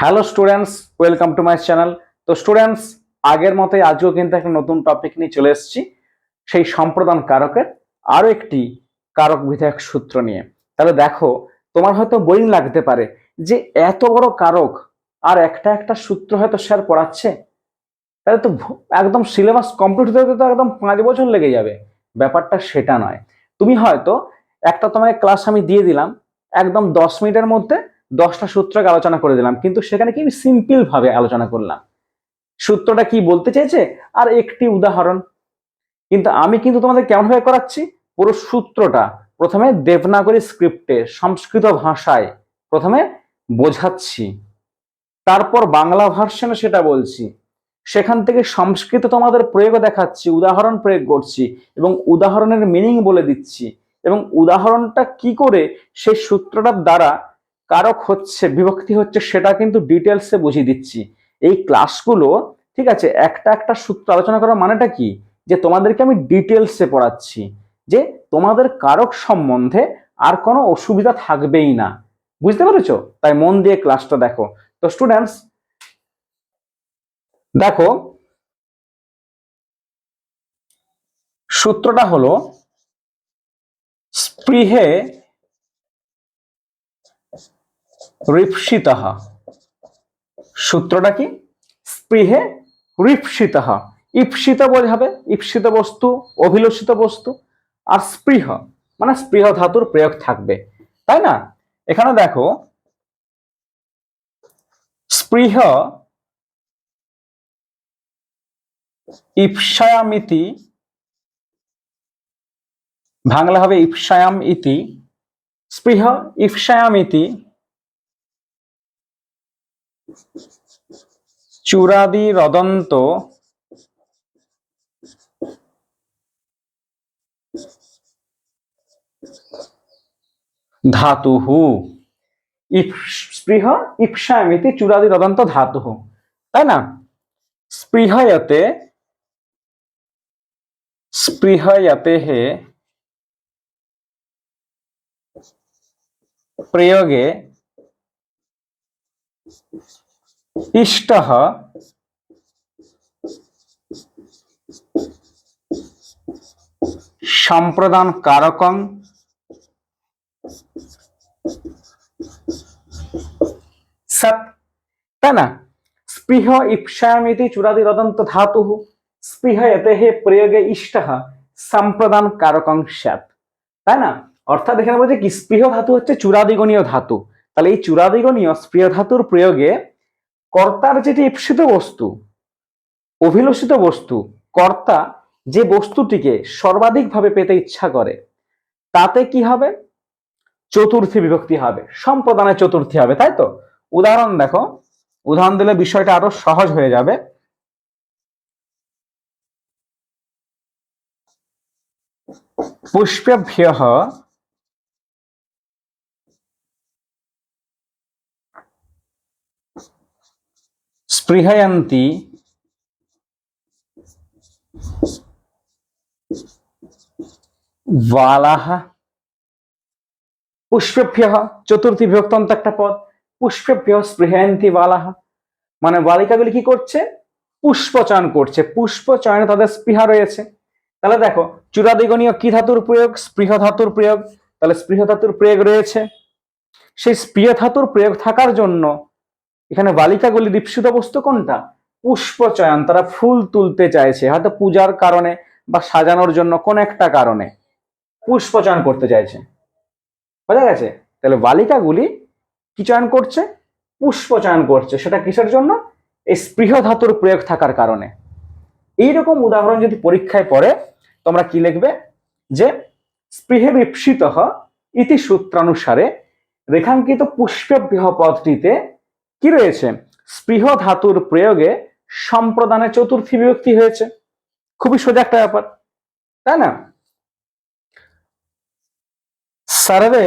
Hello students welcome to my channel তো students আগের মতোই আজও কিন্তু একটা নতুন টপিক নিয়ে চলে এসেছি। সেই সম্প্রদান কারকের আরও একটি কারক বিধায়ক সূত্র নিয়ে। তাহলে দেখো, তোমার হয়তো বোরিং লাগতে পারে যে এত বড় কারক আর একটা একটা সূত্র হয়তো স্যার পড়াচ্ছে। তাহলে তো একদম সিলেবাস কমপ্লিট হতে তো একদম পাঁচ বছর লেগে যাবে। ব্যাপারটা সেটা নয়। তুমি হয়তো একটা তোমাকে ক্লাস আমি দিয়ে দিলাম, একদম দশ মিনিটের মধ্যে দশটা সূত্রকে আলোচনা করে দিলাম, কিন্তু সেখানে কি সিম্পল ভাবে আলোচনা করলাম। সূত্রটা কি বলতে চেয়েছে? আর একটি উদাহরণ। কিন্তু আমি কিন্তু তোমাদের কেমন ভাবে করাচ্ছি? পুরো সূত্রটা প্রথমে দেবনাগরী স্ক্রিপ্টে সংস্কৃত ভাষায় প্রথমে বোঝাচ্ছি। তারপর বাংলা ভার্সনে সেটা বলছি। সেখান থেকে সংস্কৃত তোমাদের প্রয়োগ দেখাচ্ছি, উদাহরণ প্রয়োগ করছি এবং উদাহরণের মিনিং বলে দিচ্ছি। এবং উদাহরণটা কি করে সেই সূত্রটার দ্বারা কারক হচ্ছে, বিভক্তি হচ্ছে, সেটা কিন্তু ডিটেলসে বুঝিয়ে দিচ্ছি। এই ক্লাসগুলো ঠিক আছে, একটা একটা সূত্র আলোচনা করার মানেটা কি? যে তোমাদেরকে আমি ডিটেলসে পড়াচ্ছি, যে তোমাদের কারক সম্বন্ধে আর কোনো অসুবিধা থাকবেই না। বুঝতে পেরেছ? তাই মন দিয়ে ক্লাসটা দেখো। তো স্টুডেন্টস দেখো, সূত্রটা হলো, স্পৃহে রিপসিত সূত্রটা কি? স্পৃহে রিপসিত ইপসিত বোঝাবে ইপসিত বস্তু, অভিলষিত বস্তু, আর স্পৃহ। মানে স্পৃহ ধাতুর প্রয়োগ থাকবে। তাই না? এখানে দেখো, স্পৃহ ইপসায়ামিতি বাংলা হবে ইপসায়াম ইতি, স্পৃহ ইপসায়াম ইতি চূড়াদি রদন্ত। ধাতুহু। স্পৃহ ইপসামিতি চূড়াদি রদন্ত ধাতুহু। তাই না? স্পৃহয়তে স্পৃহয়তে হে প্রয়োগে ইষ্ট সম্প্রদান কারকং সৎ তাই না, স্পৃহ ইপসামিতি চূড়াদি রদন্ত ধাতু, স্পৃহ এতে হে প্রয়োগে ইষ্ট সম্প্রদান কারকং স্যাত তাই না, অর্থাৎ এখানে বলছে কি, স্পৃহ ধাতু হচ্ছে চূড়াদিগণীয় ধাতু। তাহলে এই চূড়াদিগণীয় স্পৃহ ধাতুর প্রয়োগে কর্তার যেটি ইপ্সিত বস্তু, অভিলষিত বস্তু, কর্তা যে বস্তুটিকে সর্বাধিকভাবে পেতে ইচ্ছা করে, তাতে কি হবে? চতুর্থী বিভক্তি হবে, সম্প্রদানের চতুর্থী হবে, তাই তো? উদাহরণ দেখো, উদাহরণ দিলে বিষয়টা আরও সহজ হয়ে যাবে। পুষ্পেভ্য স্পৃহয়ন্তি। বালাহ। পুষ্পেভ্য চতুর্থী বিভক্তন্ত একটা পদ। পুষ্পেভ্য স্পৃহয়ন্তি বালাহ। মানে বালিকাগুলি কি করছে? পুষ্পচয়ন করছে। পুষ্পচয়নে তাদের স্পৃহা রয়েছে। তাহলে দেখো চূড়াদিগণীয় কি ধাতুর প্রয়োগ? স্পৃহ ধাতুর প্রয়োগ। তাহলে স্পৃহ ধাতুর প্রয়োগ রয়েছে। সেই স্পৃহ ধাতুর প্রয়োগ থাকার জন্য এখানে বালিকাগুলি দীপসিত বস্তু কোনটা? পুষ্পচয়ন, তারা ফুল তুলতে চাইছে। হয়তো পূজার কারণে বা সাজানোর জন্য কোন একটা কারণে পুষ্পচয়ন করতে চাইছে। বোঝা গেছে? তাহলে বালিকাগুলি কি চয়ন করছে? পুষ্প চয়ন করছে। সেটা কিসের জন্য? এই স্পৃহ ধাতুর প্রয়োগ থাকার কারণে। এইরকম উদাহরণ যদি পরীক্ষায় পড়ে, তোমরা কি লিখবে? যে স্পৃহে বিপসিত ইতি সূত্রানুসারে রেখাঙ্কিত পুষ্পেভ্য পদটিতে কি রয়েছে? স্পৃহ ধাতুর প্রয়োগে সম্প্রদানে চতুর্থী বিভক্তি হয়েছে। খুবই সোজা একটা ব্যাপার, তাই না? সার্ভে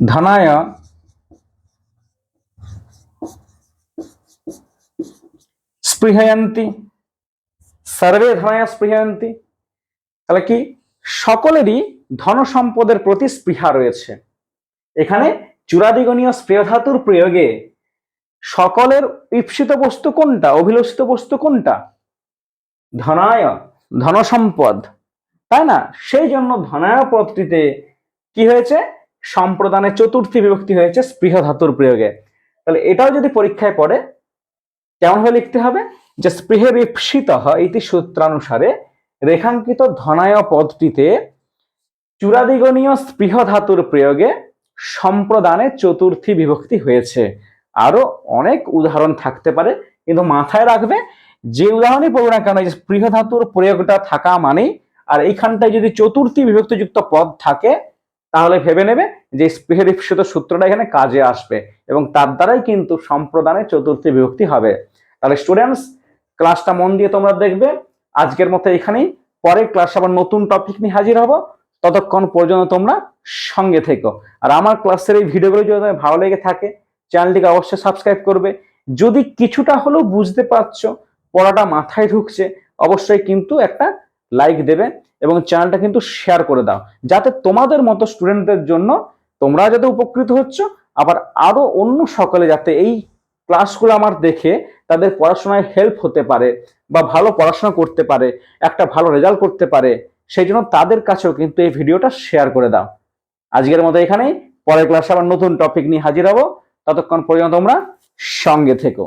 ধনায় স্পৃহয়ন্তী সর্বে ধনায় স্পৃহয়ন্তী। তাহলে কি? সকলেরই ধন সম্পদের প্রতি স্পৃহা রয়েছে। এখানে চূড়াদিগণীয় স্প্রেয় ধাতুর প্রয়োগে সকলের ঈপ্সিত বস্তু কোনটা? অভিলষিত বস্তু কোনটা? ধনায় ধনসম্পদ। তাই না? সেই জন্য ধনায় পদটিতে কি হয়েছে? সম্প্রদানের চতুর্থী বিভক্তি হয়েছে স্পৃহ ধাতুর প্রয়োগে। তাহলে এটাও যদি পরীক্ষায় পড়ে কেমন ভাবে লিখতে হবে? যে স্পৃহের ঈপ্সিত ইতি সূত্রানুসারে রেখাঙ্কিত ধনায় পদটিতে চূড়াদিগণীয় স্পৃহ ধাতুর প্রয়োগে সম্প্রদানে চতুর্থী বিভক্তি হয়েছে। আরও অনেক উদাহরণ থাকতে পারে, কিন্তু মাথায় রাখবে, যে উদাহরণই পড়বে না কেন স্পৃহ ধাতুর প্রয়োগটা থাকা মানেই, আর এইখানটায় যদি চতুর্থী বিভক্তিযুক্ত পদ থাকে, তাহলে ভেবে নেবে যে স্পৃহের ঈপ্সিত সূত্রটা এখানে কাজে আসবে, এবং তার দ্বারাই কিন্তু সম্প্রদানে চতুর্থী বিভক্তি হবে। তাহলে স্টুডেন্টস ক্লাসটা মন দিয়ে তোমরা দেখবে। আজকের মতো এখানেই। পরে ক্লাসে আবার নতুন টপিক নিয়ে হাজির হব। ততক্ষণ পর্যন্ত তোমরা সঙ্গে থেকো। আর আমার ক্লাসের এই ভিডিওগুলো যদি তোমার ভালো লেগে থাকে, চ্যানেলটিকে অবশ্যই সাবস্ক্রাইব করবে। যদি কিছুটা হলেও বুঝতে পারছ, পড়াটা মাথায় ঢুকছে, অবশ্যই কিন্তু একটা লাইক দেবে এবং চ্যানেলটা কিন্তু শেয়ার করে দাও। যাতে তোমাদের মতো স্টুডেন্টদের জন্য তোমরা যাতে উপকৃত হচ্ছ, আবার আরও অন্য সকলে যাতে এই ক্লাসগুলো আমার দেখে তাদের পড়াশোনায় হেল্প হতে পারে বা ভালো পড়াশোনা করতে পারে, একটা ভালো রেজাল্ট করতে পারে সেই জন্য তাদের কাছেও কিন্তু এই ভিডিওটা শেয়ার করে দাও। আজকের মতো এখানেই, পরের ক্লাসে আবার নতুন টপিক নিয়ে হাজির হব। ততক্ষণ পর্যন্ত তোমরা সঙ্গে থেকো।